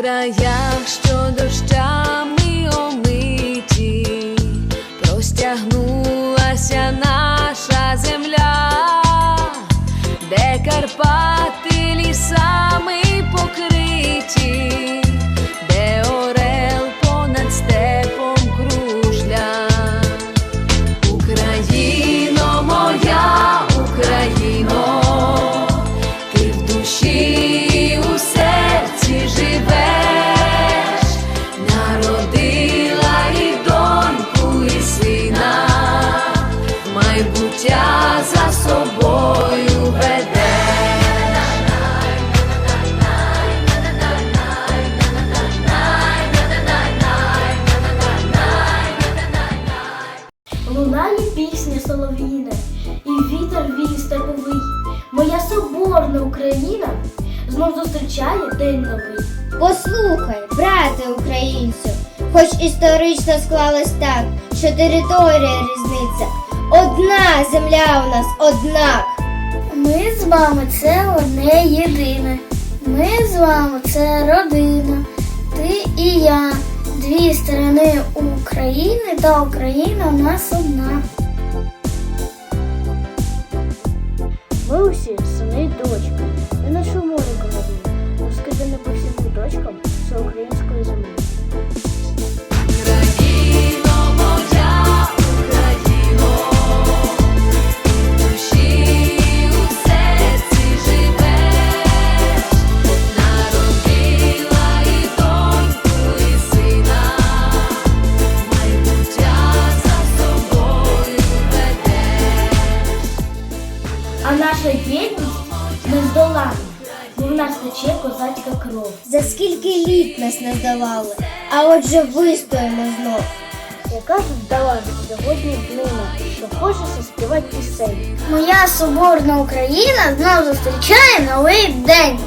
краях, що дощами і вітер вій степовий. Моя соборна Україна знов зустрічає день новий. Послухай, брате українцю, хоч історично склалось так, що територія різниця. Одна земля у нас однак. Ми з вами це одне єдине. Ми з вами це родина. Ти і я, дві сторони України, та Україна у нас одна. Нездоланна, бо в нас тече козацька кров. За скільки літ нас не здавали, а отже вистоїмо знов. Яка ж вдала сьогодні днина, що хочеться співати пісень. Моя соборна Україна знов зустрічає новий день.